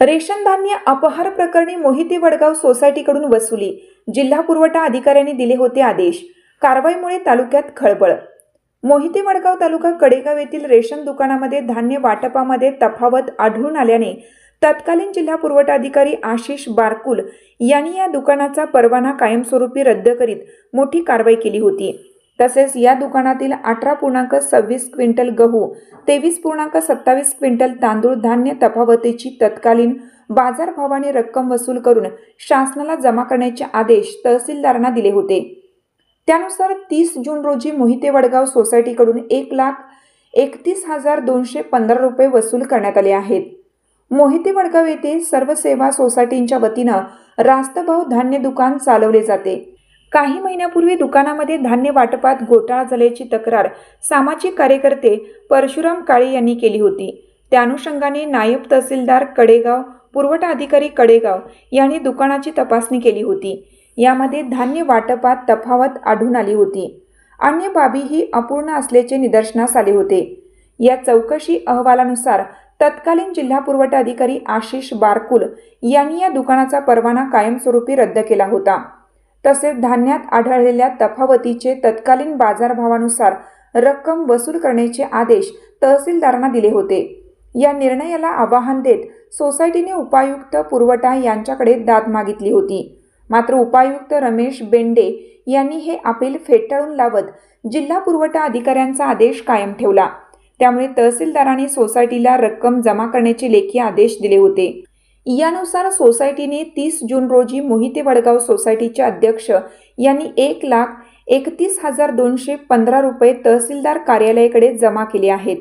Ration धान्य अपहार प्रकरणी मोहिते वडगाव सोसायटीकडून वसुली. जिल्हा पुरवठा अधिकाऱ्यांनी दिले होते आदेश. कारवाईमुळे तालुक्यात खळबळ. मोहिते वडगाव तालुका कडेगाव येथील रेशन दुकानामध्ये धान्य वाटपामध्ये तफावत आढळून आल्याने तत्कालीन जिल्हा पुरवठा अधिकारी आशिष बारकुल यांनी या दुकानाचा परवाना कायमस्वरूपी रद्द करीत मोठी कारवाई केली होती. तसेच या दुकानातील अठरा पूर्णांक सव्वीस क्विंटल गहू तेवीस पूर्णांक सत्तावीस क्विंटल तांदूळ धान्य तफावतीची तत्कालीन बाजारभावाने रक्कम वसूल करून शासनाला जमा करण्याचे आदेश तहसीलदारांना दिले होते. त्यानुसार तीस जून रोजी मोहिते वडगाव सोसायटीकडून एक लाख एकतीस हजार दोनशे पंधरा रुपये वसूल करण्यात आले आहेत. मोहिते वडगाव येथे सर्व सेवा सोसायटींच्या वतीनं रास्तभाव धान्य दुकान चालवले जाते. काही महिन्यापूर्वी दुकानामध्ये धान्य वाटपात घोटाळा झाल्याची तक्रार सामाजिक कार्यकर्ते परशुराम काळे यांनी केली होती. त्या अनुषंगाने नायब तहसीलदार कडेगाव पुरवठा अधिकारी कडेगाव यांनी दुकानाची तपासणी केली होती. यामध्ये धान्य वाटपात तफावत आढळून आली होती. अन्य बाबीही अपूर्ण असल्याचे निदर्शनास आले होते. या चौकशी अहवालानुसार तत्कालीन जिल्हा पुरवठा अधिकारी आशिष बारकुल यांनी या दुकानाचा परवाना कायमस्वरूपी रद्द केला होता. तसेच धान्यात आढळलेल्या तफावतीचे तत्कालीन बाजारभावानुसार रक्कम वसूल करण्याचे आदेश तहसीलदारांना दिले होते. या निर्णयाला आवाहन देत सोसायटीने उपायुक्त पुरवठा यांच्याकडे दाद मागितली होती. मात्र उपायुक्त रमेश बेंडे यांनी हे अपील फेटाळून लावत जिल्हा पुरवठा अधिकाऱ्यांचा आदेश कायम ठेवला. त्यामुळे तहसीलदारांनी सोसायटीला रक्कम जमा करण्याचे लेखी आदेश दिले होते. यानुसार सोसायटीने तीस जून रोजी मोहिते वडगाव सोसायटीचे अध्यक्ष यांनी एक लाख एकतीस हजार दोनशे पंधरा रुपये तहसीलदार कार्यालयाकडे जमा केले आहेत.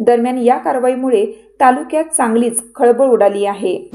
दरम्यान या कारवाईमुळे तालुक्यात चांगलीच खळबळ उडाली आहे.